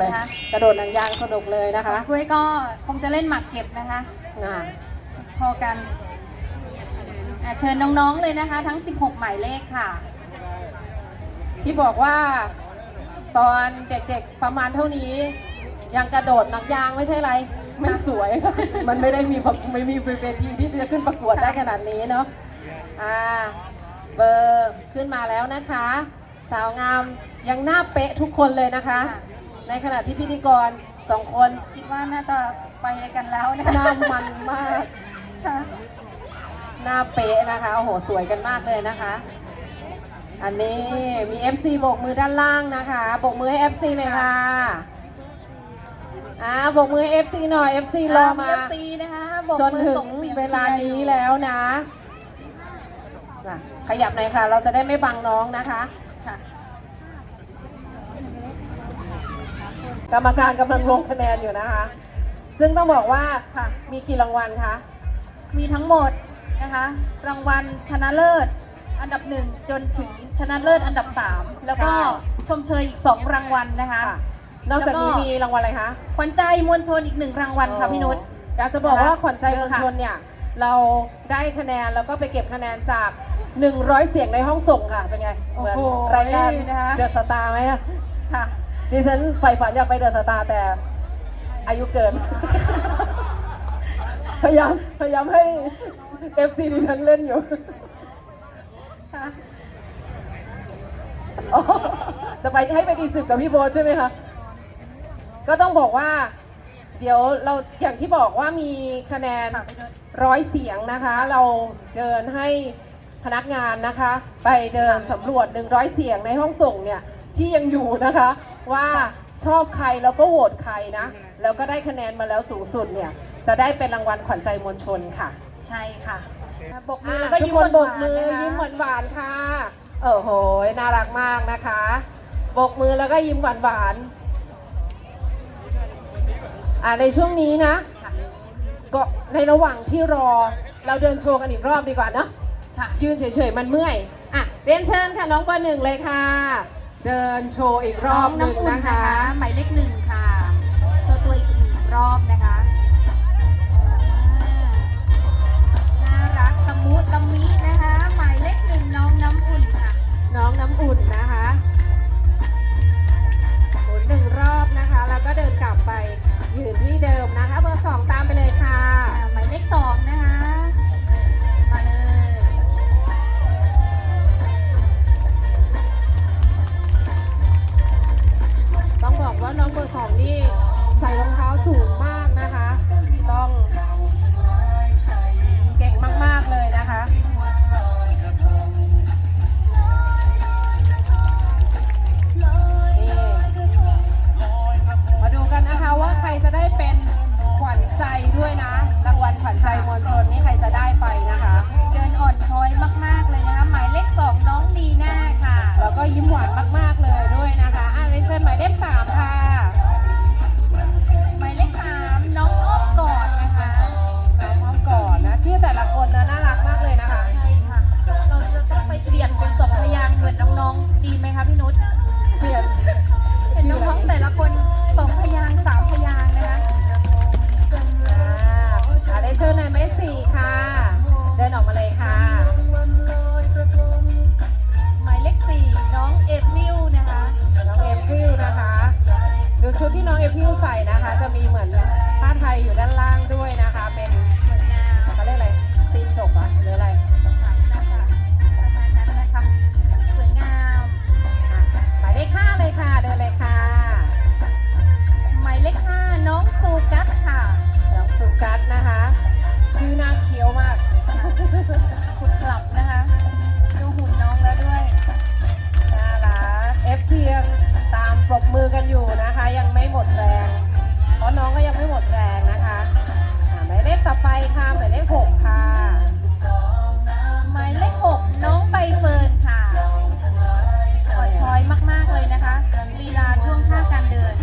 เลยนะคะ กระโดดหนังยางสนุกเลยนะคะกล้วยก็คงจะเล่นหมากเก็บนะคะ อ่าพอกันอะเชิญน้องๆเลยนะคะ ทั้ง 16 หมายเลขค่ะ ที่บอกว่า ตอนเด็กๆประมาณเท่านี้ ยังกระโดดหนังยางไม่ใช่ไร ไม่สวยค่ะมันไม่ได้มีประไม่มีเวทีที่จะขึ้นประกวดได้ขนาดนี้เนาะอ่าเบอร์ขึ้นมาแล้วนะคะ สาวงามยังหน้าเป๊ะทุกคนเลยนะคะ ค่ะ ในขณะที่พิธีกรสองคนคิดว่าน่าจะไปกันแล้วนะหน้ามันมากค่ะหน้าเป๊ะนะคะโอ้โหสวยกันมากเลยนะคะ อันนี้มี FC โบกมือด้านล่างนะคะโบกมือให้ FC หน่อยค่ะอ่าโบกมือให้ FC หน่อย FC รอมาเอฟซีนะคะโบกจนมือถึงส่สียงเวลานี้ชียร์อยู่แล้วนะน่ะขยับหน่อยค่ะ เราจะได้ไม่บังน้องนะคะ ค่ะ กรรมการกำลังลงคะแนนอยู่นะคะ ซึ่งต้องบอกว่าค่ะมีกี่รางวัลคะ มีทั้งหมดนะคะ รางวัลชนะเลิศ อันดับหนึ่งจนถึงชนะเลิศอันดับ3แล้วก็ใช่ชมเชยอีก2รางวัลนะคะ ค่ะ นอกจากนี้แล้วก็มีรางวัลอะไรคะ ขวัญใจมวลชนอีกหนึ่งรางวัลค่ะพี่นุช อยากจะบอกว่านะคะขวัญใจมวลค่ะชนเนี่ย เราได้คะแนนแล้วก็ไปเก็บคะแนนจาก 100 เสียงในห้องส่งค่ะ เป็นไง เหมือนรายการนะคะ เดอะสตาร์ไหมอะ ค่ะ ดิฉันใฝ่ฝันอยากไปเดอะสตาร์แต่อายุเกิน พยายามพยายามให้ FC ดิฉันเล่นอยู่จะไปให้ไปดีสิบกับพี่โบ๊ทใช่ไหมคะ ก็ต้องบอกว่า เดี๋ยวเราอย่างที่บอกว่ามีคะแนนร้อยเสียงนะคะ เราเดินให้พนักงานนะคะ ไปเดินสำรวจ100เสียงในห้องส่งเนี่ย ที่ยังอยู่นะคะ ว่าชอบใครแล้วก็โหวตใครนะ แล้วก็ได้คะแนนมาแล้วสูงสุดเนี่ย จะได้เป็นรางวัลขวัญใจมวลชนค่ะ ใช่ค่ะบกมือแล้วก็ทุยิ้มคนหบวากนๆมือนะคะยิ้มหวานๆค่ะโอ้โหน่ารักมากนะคะบกมือแล้วก็ยิ้มหวานๆอ่าในช่วงนี้นะค่ะก็ในระหว่างที่รอเราเดินโชว์กันอีกรอบดีกว่าเนาะค่ะยืนเฉยๆมันเมื่อยอะเรียนเชิญค่ะน้องเบอร์หนึ่งเลยค่ะ เดินโชว์อีกรน้ออบงหนึ่งน้ำอุ่นนะนะคะคะ หมายเลขหนึ่งค่ะ โชว์ตัวอีกหนึ่งรอบนะคะอ่าน่ารักตะมุตะมินะคะ หมายเลขหนึ่งน้องน้ำอุ่นค่ะ น้องน้ำอุ่นนะคะหมุนหนึ่งรอบนะคะ แล้วก็เดินกลับไปยืนที่เดิมนะคะ เบอร์สองตามไปเลยค่ะอ่าหมายเลขสองนะคะ ว่าน้องเจะมีเหมือนผ้าไทยอยู่ด้านล่างากเลยนะคะลีลาท่วงท่าการเดิน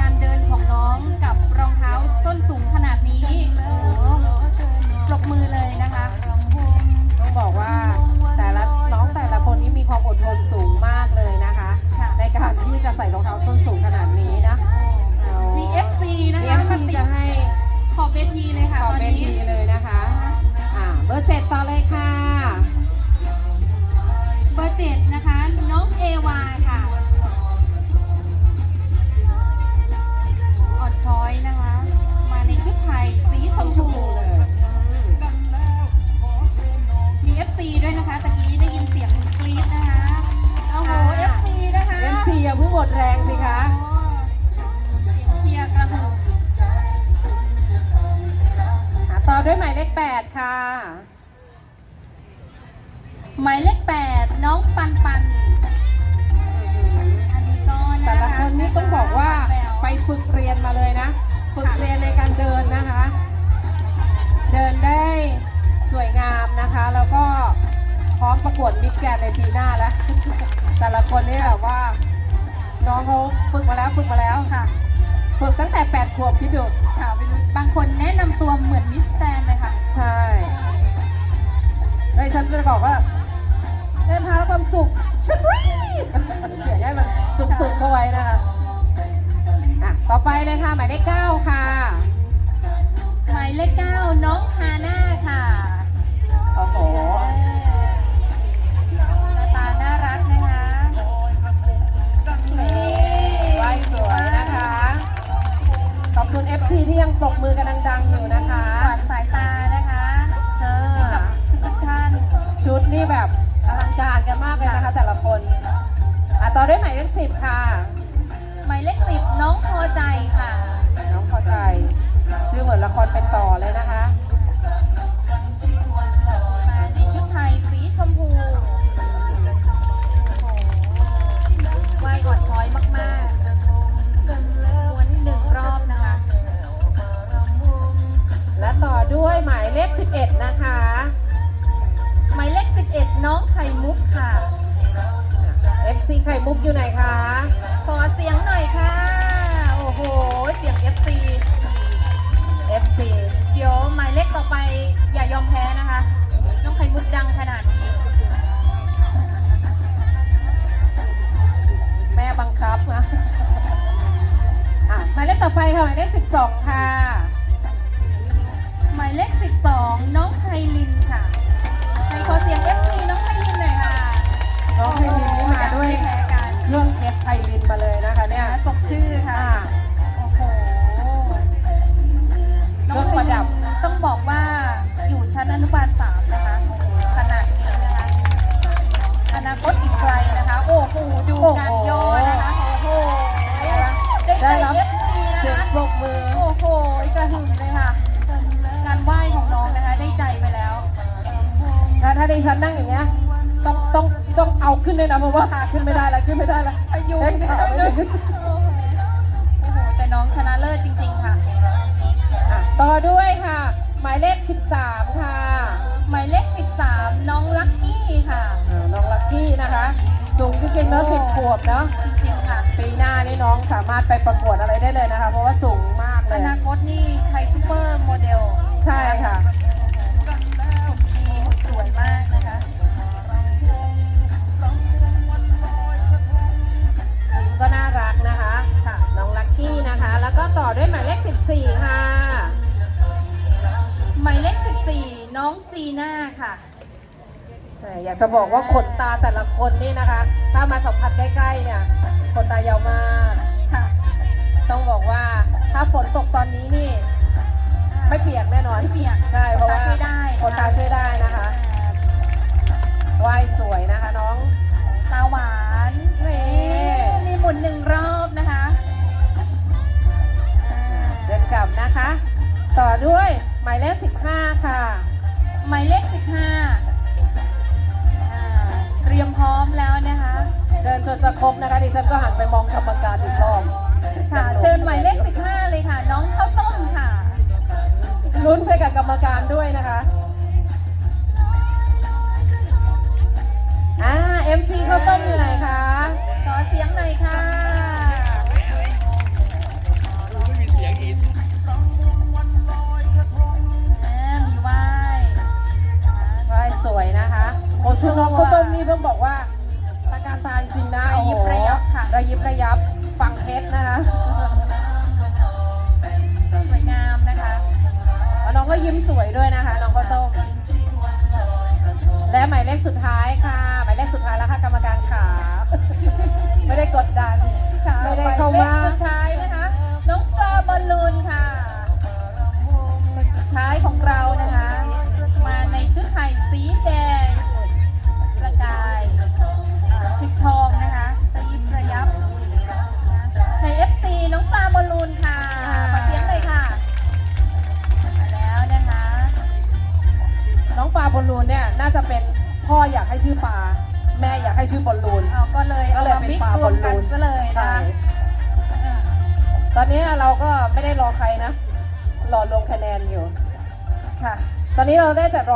การเดินของน้องกับรองเท้าส้นสูงขนาดนี้โอ้โหปรบมือเลยนะคะ ต้องบอกว่าแต่ละน้องแต่ละคนนี้มีความอดทนสูงมากเลยนะคะ ในการที่จะใส่รองเท้าส้นสูงขนาดนี้นะมีเอฟซีนะคะ FC จะให้ขอบเวทีเลยค่ะ ตอนนี้เลยนะคะ อ่า เบอร์เจ็ดต่อเลยค่ะ นะคะ น้องเอวาค่ะอ่อนช้อยนะคะ มาในชุดไทยสีชมพูมี FC ด้วยนะคะตะกี้ได้ยินเสียงกรี๊ดนะคะโอ้โห FC นะคะเอ็มซีอย่าเพิ่งหมดแรงสิคะโอ้เชียร์กระหึ่มอะต่อด้วยหมายเลขแปดค่ะ หมายเลขแปดน้องปันปันอันนี้ก็น่าแต่ละรัคนนี่ต้องบอกว่าแวไปฝึกเรียนมาเลยนะฝึกเรียนในการเดินนะคะ เดินได้สวยงามนะคะ แล้วก็พร้อมประกวดมิสแกรนด์ในปีหน้าแล้ว แต่ละคนนี่แบบว่า น้องเขาฝึกมาแล้วฝึกมาแล้วค่ะฝึกตั้งแต่8ขวบคิดดูค่ะไปดูบางคนแนะนำตัวเหมือนมิสแกรนด์เลยค่ะ ใช่แล้วฉันจะบอกว่า เดินทางแล้วความสุขฉันรีบเสียงให้มันสุกๆเข้าไว้นะคะอะต่อไปเลยค่ะ หมายเลขเก้าค่ะ หมายเลขเก้าน้องฮาน่าค่ะ โอ้โหหน้าตาน่ารักนะคะนี่ไหว้สวยนะคะ ขอบคุณ FC ที่ยังปรบมือกันดังๆ อยู่นะคะกวาดสายตานะคะอ่ากับทุกท่านชุดนี่แบบอลัง การกันมากเลยนะคะ แต่ละคนอะต่อด้วยหมายเลขสิบค่ะ หมายเลขสิบน้องพอใจค่ะ น้องพอใจ ชื่อเหมือนละครเป็นต่อเลยนะคะ มาในชุดไทยสีชมพูโอ้โหวัยอ่อนช้อยมากๆม้วนหนึ่งรอบนะคะ และต่อด้วยหมายเลข 11 นะคะ หมายเลข 11 น้องไข่มุกค่ะ FC ไข่มุกอยู่ไหนคะ ขอเสียงหน่อยค่ะ โอ้โห เสียง FC FC เดี๋ยวหมายเลขต่อไปอย่ายอมแพ้นะคะ น้องไข่มุกดังขนาดนี้แม่บังคับนะอะหมายเลขต่อไปค่ะหมายเลข 12 ค่ะ หมายเลข 12 น้องไพลินค่ะใคร ขอเสียง FC น้องไพลินหน่อยค่ะน้องไพลินนี่มาด้วยไม่แพ้กันเครื่องเพชรไพลินมาเลยนะคะเนี่ยและสมชื่อค่ะอะ โอ้โหน้องไพลินต้องบอกว่าอยู่ชั้นอนุบาลสามนะคะขนาดนี้นะคะอนาคตอีกไกลนะคะ โอ้โหดูการย่อนะคะโอ้โหได้ใจได้รับเอฟซีนะเสียงคะปรบมือโอ้โหกระหึ่มเลยค่ะ ถ้าถ้าดิฉันนั่งอย่างเงี้ยต้องต้องต้องเอาขึ้นเลยนะเพราะว่าขาขึ้นไม่ได้แล้วขึ้นไม่ได้แล้วอายุแข้งขาไม่ได้ขึ้นโอ้โหแต่น้องชนะเลิศจริงๆค่ะอะ ต่อด้วยค่ะ หมายเลข 13 ค่ะหมายเลข 13 น้องลักกี้ค่ะ อ่าน้องลักกี้นะคะ สูงจริงๆเนอะสิบขวบเนาะจริงๆค่ะ ปีหน้านี่น้องสามารถไปประกวดอะไรได้เลยนะคะ เพราะว่าสูงมากเลอย นาคตนี่ไทยซูเปอร์โมเดลใช่ค่ะ น้องจีน่าค่ะแหมอยากจะบอกว่าขนตาแต่ละคนนี่นะคะ ถ้ามาสัมผัสใกล้ๆเนี่ยขนตายาวมากค่ะ ต้องบอกว่าถ้าฝนตกตอนนี้นี่ ไม่เปียกแน่นอนไม่เปียกใช่เพราะว่าขนตาช่วยได้ขนตาช่วยได้นะคะว่ายสวยนะคะน้องตาหวานนี่มีหมุนหนึ่งรอบนะคะอ่าเดินกลับนะคะ ต่อด้วยหมายเลข15 ค่ะ หมายเลข 15อ่าเตรียมพร้อมแล้วนะคะ เดินจนจะครบนะคะดิฉันก็หันไปมองกรรมการอีกรอบค่ะ เชิญหมายเลข 15 เลยค่ะ น้องข้าวต้มค่ะ ลุ้นไปกับกรรมการด้วยนะคะอ่า MC ข้าวต้มอยู่ไหนคะ ขอเสียงหน่อยค่ะ สวยนะคะโอ้ชุดน้องข้าวต้มนี่ต้องบอกว่าตาการตาจริงๆนะระยิบระยับค่ะ ระยิบระยับฟังเพชรนะคะสวยงามนะคะแล้วน้องก็ยิ้มสวยด้วยนะคะ น้องข้าวต้มและหมายเลขสุดท้ายค่ะ หมายเลขสุดท้ายแล้วค่ะกรรมการขาไม่ได้กดดันค่ะไม่ได้หมายเข้าเลขมาสุดท้ายนะคะ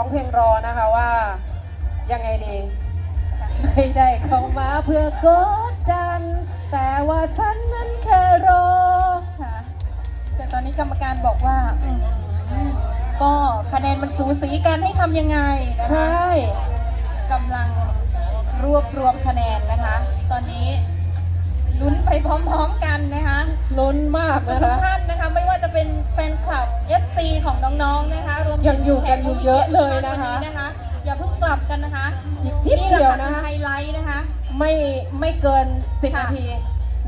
เราได้แต่ร้องเพลงรอนะคะว่ายังไงดี ไม่ได้เข้ามาเพื่อกดดัน แต่ว่าฉันนั้นแค่รอค่ะแต่ตอนนี้กรรมการบอกว่าอืมก็คะแนนมันสูสีกันให้ทำยังไงนะใชคะ่ กำลังรวบรวมคะแนนนะคะ ตอนนี้ ลุ้นไปพร้อมๆกันนะคะลุ้นมากทุนะกคะ ท่านนะคะ ไม่ว่าจะเป็นแฟนคลับ FC ของน้องๆนะคะ รวมถึยังอยู่กันอยู่เยอะเลยนะคะ แขกผู้มีกียรติทุกท่าวันะคะ อย่าเพิ่งกลับกันนะคะอีกนิดนี่เดียวแหละนะค่ะคะไฮไลท์นะคะ ไม่ไม่เกิน10ค่ะ นาที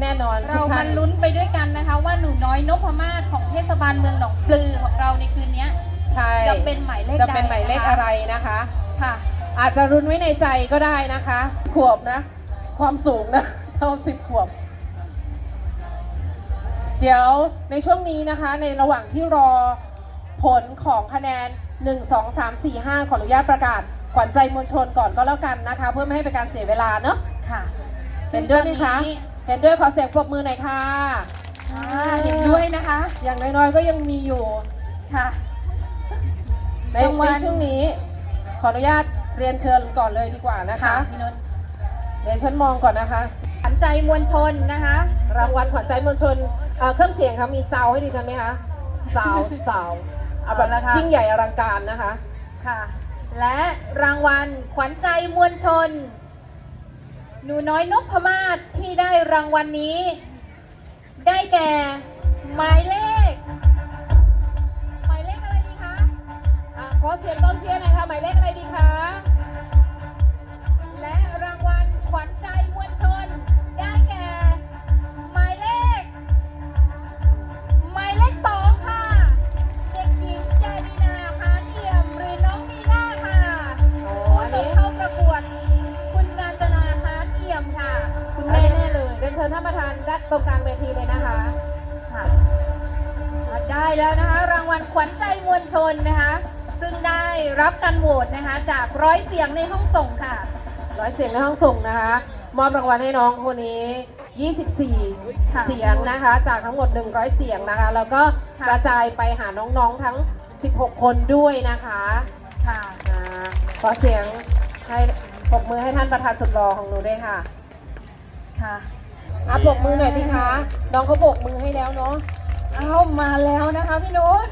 แน่นอนเราทุกมาท่านลุ้นไปด้วยกันนะคะ ว่าหนูน้อยนพมาศของเทศบาลเมืองหนองปลือของเราในคืนนี้ใช่จะเป็นหมายเลขจะเป็นหมายเลขใดนคอะไรนะคะ ค่ะ อาจจะรุนไว้ในใจก็ได้นะคะ ขวบนะ ความสูงนะ เท่าสิบขวบ เดี๋ยวในช่วงนี้นะคะ ในระหว่างที่รอผลของคะแนน 1 2 3 4 5 ขออนุญาตประกาศขวัญใจมวลชนก่อนก็แล้วกันนะคะ เพื่อไม่ให้เป็นการเสียเวลาเนาะค่ะเห็นด้วยไหมคะซึ่งตอนนี้เห็นด้วยขอเสียงปรบมือหน่อยค่ะอ่าเห็นด้วยนะคะ อย่างน้อยๆก็ยังมีอยู่ค่ะ ในรางวัล ในช่วงนี้ ขออนุญาตเรียนเชิญก่อนเลยดีกว่านะคะ พี่นนท์ เดี๋ยวฉันมองก่อนนะคะขวัญ ใจมวลชนนะคะ รางวัลขวัญใจมวลชนเอ่อเครื่องเสียงครับมีซาวให้ดิฉันไหมคะซาวซาวเอาแบบเอาละค่ะ ยิ่งใหญ่อลังการนะคะ ค่ะ และรางวัลขวัญใจมวลชน หนูน้อยนพมาศที่ได้รางวัลนี้ ได้แก่หมายเลข หมายเลขอะไรดีคะ อะขอเสียงกองเชียร์หน่อยค่ะหมายเลขอะไรดีคะและ สียงในห้องส่งนะคะ มอบรางวัลให้น้องคนนี้ 24ค่ะเสียงนะคะ จากทั้งหมด 100 เสียงนะคะ แล้วก็ค่ะกระจายไปหาน้องๆทั้ง 16 คนด้วยนะคะค่ะอ่าขอเสียงให้ปรบมือให้ท่านประธานสุดหล่อของหนูด้วยค่ะ ค่ะอะปรบมือหน่อยสิคะน้องเขาโบกมือให้แล้วเนาะเอามาแล้วนะคะพี่นุช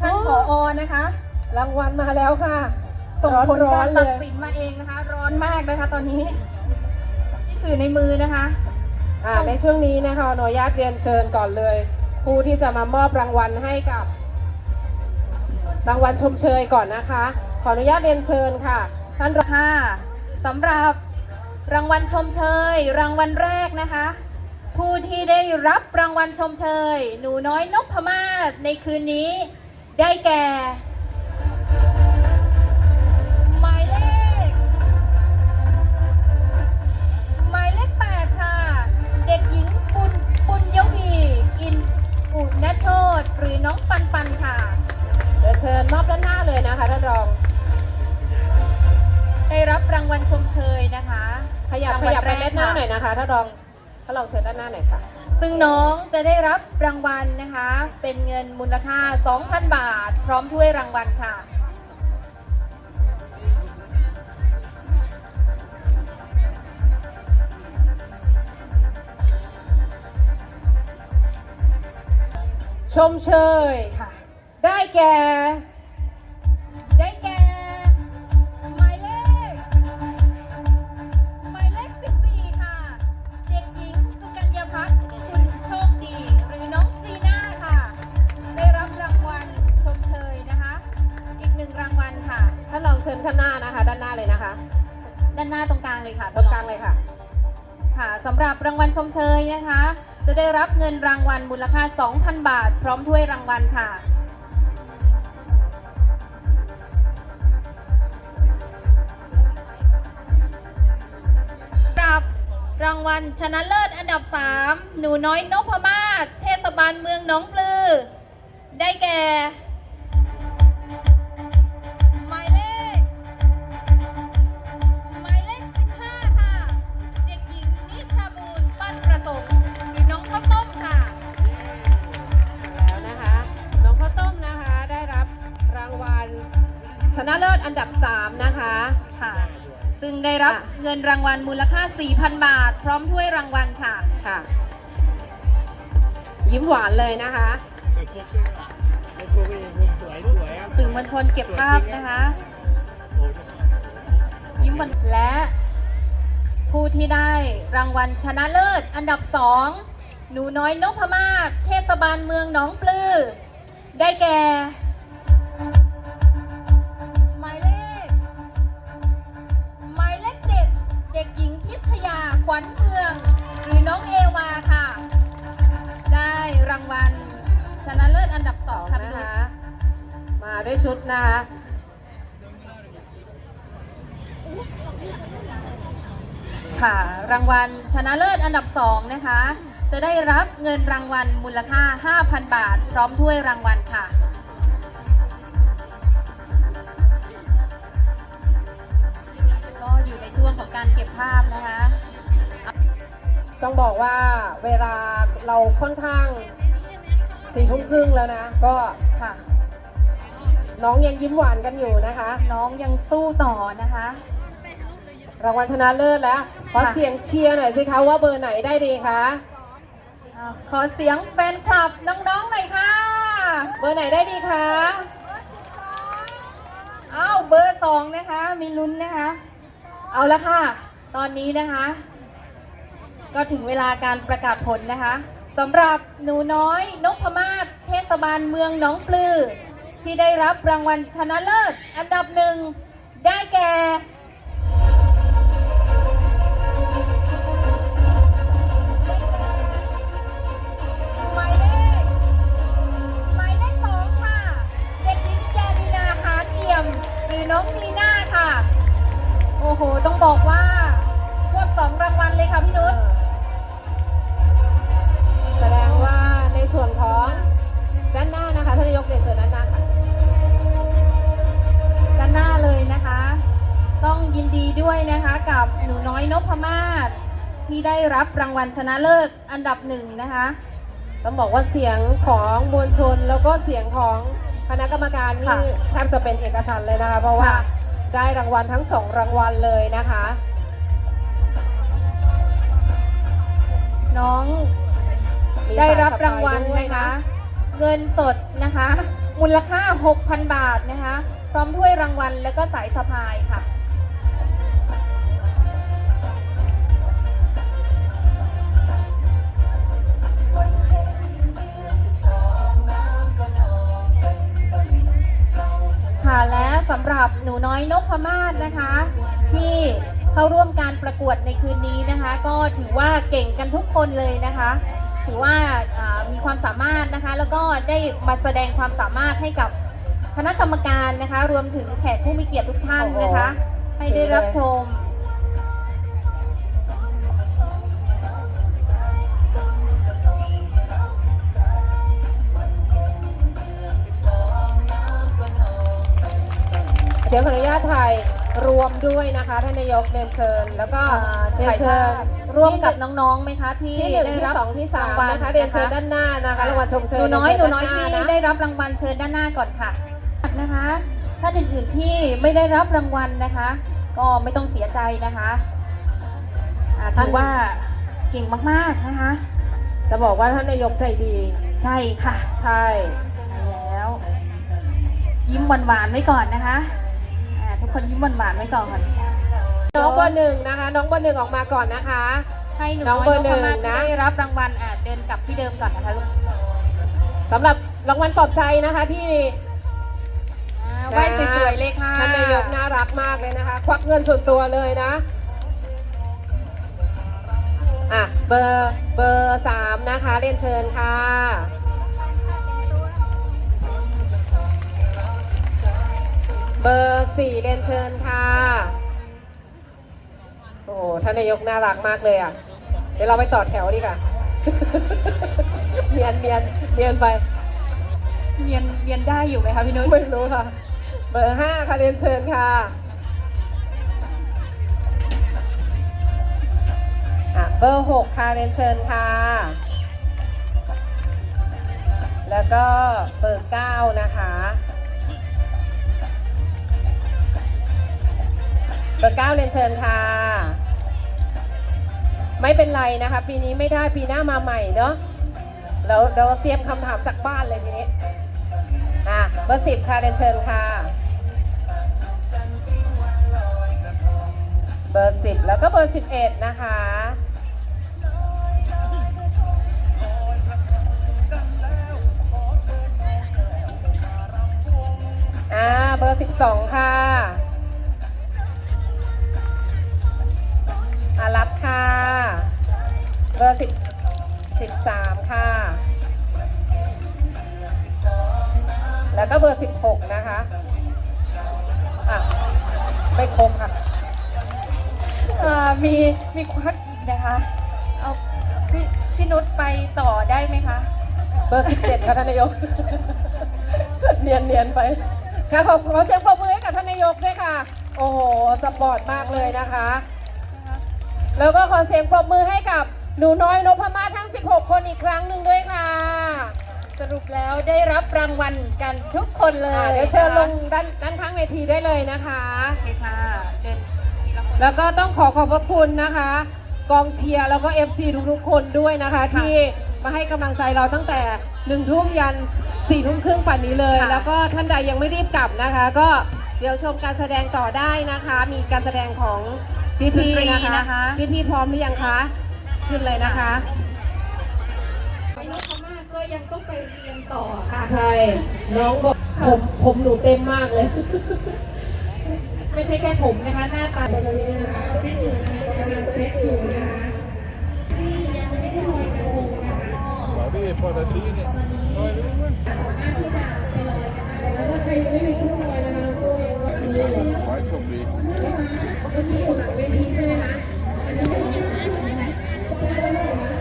ท่านผออนะคะ รางวัลมาแล้วค่ะ ส่งผลร้กาอรนๆเลตัดยสินมาเองนะคะ ร้อนมากนะคะ ตอนนี้ที่ถือในมือนะคะ อ่าในช่วงนี้นะคะอนุญาตเรียนเชิญก่อนเลย ผู้ที่จะมามอบรางวัลให้กับ รางวัลชมเชยก่อนนะคะ ขออนุญาตเรียนเชิญค่ะ ท่านค่ะสำหรับรางวัลชมเชย รางวัลแรกนะคะ ผู้ที่ได้รับรางวัลชมเชย หนูน้อยนพมาศในคืนนี้ ได้แก่ ชตหรือน้องปันปันค่ะเรียวเชิญมอบด้านหน้าเลยนะคะท่านรอง ได้รับรางวัลชมเชยนะคะ ขยับขยับไปด้านหน้าหน่อยนะคะท่านรองท่านรองเชิญด้านหน้าหน่อยค่ะ ซึ่งน้องจะได้รับรางวัลนะคะ เป็นเงินมูลค่า 2,000 บาท พร้อมถ้วยรางวัลค่ะ ชมเชย ค่ะ ได้แก่ ได้แก่ หมายเลข หมายเลข 14 ค่ะ เด็กหญิงสุกัญญาพัฒน์คุณโชคดี หรือน้องจีน่าค่ะ ได้รับรางวัลชมเชยนะคะ อีกหนึ่งรางวัลค่ะขท่านลองเชิญข้างหน้านะคะ ด้านหน้าเลยนะคะ ด้านหน้าตรงกลางเลยค่ะตรงกลางเลยค่ะ ค่ะสำหรับรางวัลชมเชยนะคะ จะได้รับเงินรางวัลมูลค่า 2,000 บาท พร้อมถ้วยรางวัลค่ะรับรางวัลชนะเลิศอันดับ 3 หนูน้อยนพมาศเทศบาลเมืองหนองปลือ ได้แก่ นะเลิศอันดับ 3 นะคะ ค่ะ ซึ่งได้รับค่ะ เงินรางวัลมูลค่า 4,000 บาท พร้อมถ้วยรางวัลค่ะ ค่ะ ยิ้มหวานเลยนะคะ ไอ้พวกไอ้พวกนี้สวยสวยอะสื่อมวลชนเก็บภาพนะคะ โอ้ยยิ้มหวานและ ผู้ที่ได้รางวัลชนะเลิศอันดับ 2 หนูน้อยนพมาศเทศบาลเมืองหนองปลือ ได้แก่ ขวัญเมือง หรือน้องเอวาค่ะ ได้รางวัลชนะเลิศอันดับสองค่ะนะคะพี่นุชมาด้วยชุดนะคะ ค่ะ รางวัลชนะเลิศอันดับสองนะคะ จะได้รับเงินรางวัลมูลค่า 5,000 บาท พร้อมถ้วยรางวัลค่ะก็อยู่ในช่วงของการเก็บภาพนะคะ ต้องบอกว่าเวลาเราค่อนข้างสี่ทุ่มครึ่งแล้วนะ ก็ค่ะ น้องยังยิ้มหวานกันอยู่นะคะ น้องยังสู้ต่อนะคะ รางวัลชนะเลิศแล้ว ขอค่ะ เสียงเชียร์หน่อยสิคะว่าเบอร์ไหนได้ดีคะอ่าขอเสียงแฟนคลับน้องๆหน่อยค่ะเบอร์ไหนได้ดีคะ อ้าวเบอร์สองนะคะ มีลุ้นนะคะ เอาละค่ะ ตอนนี้นะคะ ก็ถึงเวลาการประกาศผลนะคะสำหรับหนูน้อยนพมาศเทศบาลเมืองหนองปลือ ที่ได้รับรางวัลชนะเลิศ อันดับหนึ่งได้แก่หมายเลขหมายเลขสองค่ะเด็กหญิงแจดีนาหาเอี่ยมหรือน้องมีน่าค่ะ โอ้โห ต้องบอกว่าควบสองรางวัลเลยค่ะพี่นุช ส่วนของด้านหน้านะคะท่านนายกเรียนเชิญด้านหน้าค่ะด้านหน้าเลยนะคะ ต้องยินดีด้วยนะคะกับหนูน้อยนพมาศที่ได้รับรางวัลชนะเลิศอันดับหนึ่งนะคะ ต้องบอกว่าเสียงของมวลชนแล้วก็เสียงของคณะกรรมการนี่ค่ะแทบจะเป็นเอกฉันท์เลยนะคะ เพราะว่าค่ะ ได้รางวัลทั้งสองรางวัลเลยนะคะ น้องมี ได้รับรางวัลนะคะ เงินสดนะคะ มูลค่า 6,000 บาทนะคะ พร้อมถ้วยรางวัลแล้วก็สายสะพายค่ะ ค่ะและสำหรับหนูน้อยนพมาศนะคะ ที่เข้าร่วมการประกวดในคืนนี้นะคะ ก็ถือว่าเก่งกันทุกคนเลยนะคะ ถือว่าอ่ามีความสามารถนะคะ แล้วก็ได้มาแสดงความสามารถให้กับคณะกรรมการนะคะ รวมถึงแขกผู้มีเกียรติทุกท่านนะคะโอ้โหให้ได้รับชมเดี๋ยวขออนุญาตถ่าย รวมด้วยนะคะท่านนายกเรียนเชิญ แล้วก็อ่าเรียนถ่ายเชิภาญพร่วมกับน้องๆไหมคะที่ที่หนึ่งได้ที่รับสองที่สามรางวัลนะคะเรียนเชิญนะคะด้านหน้านะคะรางวัลชมเชยหนูน้อยหเรีนูเชิญน้อยที่ด้าะได้รับรางวัลเชิญด้านหน้าก่อนค่ะนะคะท่านอื่นๆที่ไม่ได้รับรางวัลนะคะ ก็ไม่ต้องเสียใจนะคะอ่าถือว่าเก่งมากๆนะคะ จะบอกว่าท่านนายกใจดีใช่ค่ะ ใช่ใช่แล้ว ยิ้มหวานๆไว้ก่อนนะคะอ่า ทุกคนยิ้มหวานๆไว้ก่อนน้องเบอร์หนึ่งนะคะ น้องเบอร์หนึ่งออกมาก่อนนะคะ ให้หนูน้องเบอร์หนึ่งพมาศนะ ได้รับรางวัลอ่าเดินกลับที่เดิมก่อนนะคะลูกสำหรับรางวัลปลอบใจนะคะที่อ่าไหว้สวยๆเลยค่ะท่านนายกน่ารักมากเลยนะคะ ควักเงินส่วนตัวเลยนะ อะ เบอร์เบอร์สามนะคะเรียนเชิญค่ะ เบอร์สี่เรียนเชิญค่ะ โอ้โหท่านนายกน่ารักมากเลยอะ เดี๋ยวเราไปต่อแถวดีกว่าเมียนเมียนเมียนไปเรียนเรียนได้อยู่ไหมคะพี่นุ้ยไม่รู้ค่ะ เบอร์ห้าค่ะเรียนเชิญค่ะอะเบอร์หกค่ะเรียนเชิญค่ะ แล้วก็เบอร์เก้านะคะ เบอร์เก้าเรียนเชิญค่ะ ไม่เป็นไรนะคะ ปีนี้ไม่ได้ปีหน้ามาใหม่เนาะเราเราเตรียมคำถามจากบ้านเลยทีนี้อะเบอร์สิบค่ะเรียนเชิญค่ะ เบอร์สิบแล้วก็เบอร์สิบเอ็ดนะคะอ่าเบอร์สิบสองค่ะ อารับค่ะ เบอร์สิบสิบสามค่ะ แล้วก็เบอร์16นะคะอะไม่ครบค่ะเอ่อมีมีควักอีกนะคะ เอาพี่พี่นุชไปต่อได้ไหมคะ เบอร์17ค่ะท่านนายกเนียนเนียนไป ค่ะขอขอเสียงปรบมือให้กับท่านนายกด้วยค่ะ โอ้โห สปอร์ตมากเลยนะคะ แล้วก็ขอเสียงปรบมือให้กับหนูน้อยนพมาศทั้ง 16 คนอีกครั้งหนึ่งด้วยค่ะ สรุปแล้วได้รับรางวัลกันทุกคนเลยอะเดี๋ยวเชิญลงด้านด้านข้างเวทีได้เลยนะคะโอเคค่ะเดินทีละคนแล้วก็ต้องขอขอบพระคุณนะคะ กองเชียร์แล้วก็ FC ทุกๆคนด้วยนะคะ ที่มาให้กำลังใจเราตั้งแต่หนึ่งทุ่มยันสี่ทุ่มครึ่งป่านนี้เลยค่ะแล้วก็ท่านใดยังไม่รีบกลับนะคะ ก็เดี๋ยวชมการแสดงต่อได้นะคะ มีการแสดงของ พี่ๆนะคะพี่ๆพร้อมหรือยังคะ ขึ้นเลยนะคะไปนพม่าก็ยังต้องไปเรียนต่อค่ะ ใช่ น้องบอกผมผมหนูเต็มมากเลย ไม่ใช่แค่ผมนะคะ หน้าตา Waar ben je voor dat zie je niet. Oh, doe maar. White zombie. ยิ้ม มื่อกี้อยู่หลังเวทีใช่ไหมคะอันนี้เป็นยังไงนะ